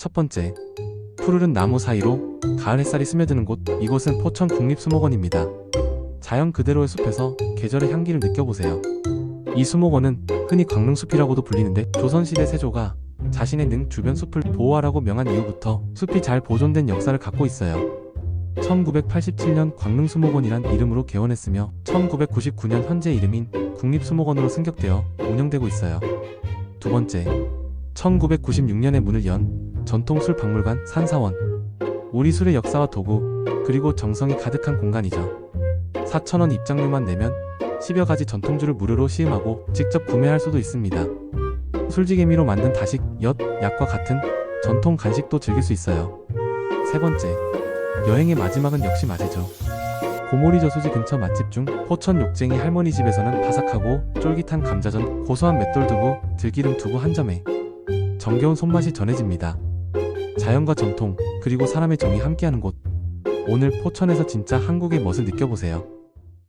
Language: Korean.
첫 번째, 푸르른 나무 사이로 가을 햇살이 스며드는 곳, 이곳은 포천 국립수목원입니다. 자연 그대로의 숲에서 계절의 향기를 느껴보세요. 이 수목원은 흔히 광릉숲이라고도 불리는데 조선시대 세조가 자신의 능 주변 숲을 보호하라고 명한 이후부터 숲이 잘 보존된 역사를 갖고 있어요. 1987년 광릉수목원이란 이름으로 개원했으며 1999년 현재 이름인 국립수목원으로 승격되어 운영되고 있어요. 두 번째, 1996년에 문을 연 전통술 박물관 산사원. 우리 술의 역사와 도구, 그리고 정성이 가득한 공간이죠. 4,000원 입장료만 내면 10여 가지 전통주를 무료로 시음하고 직접 구매할 수도 있습니다. 술지개미로 만든 다식, 엿, 약과 같은 전통 간식도 즐길 수 있어요. 세 번째, 여행의 마지막은 역시 맛이죠. 고모리 저수지 근처 맛집 중 포천 욕쟁이 할머니 집에서는 바삭하고 쫄깃한 감자전, 고소한 맷돌 두부, 들기름 두부 한 점에 정겨운 손맛이 전해집니다. 자연과 전통, 그리고 사람의 정이 함께하는 곳. 오늘 포천에서 진짜 한국의 멋을 느껴보세요.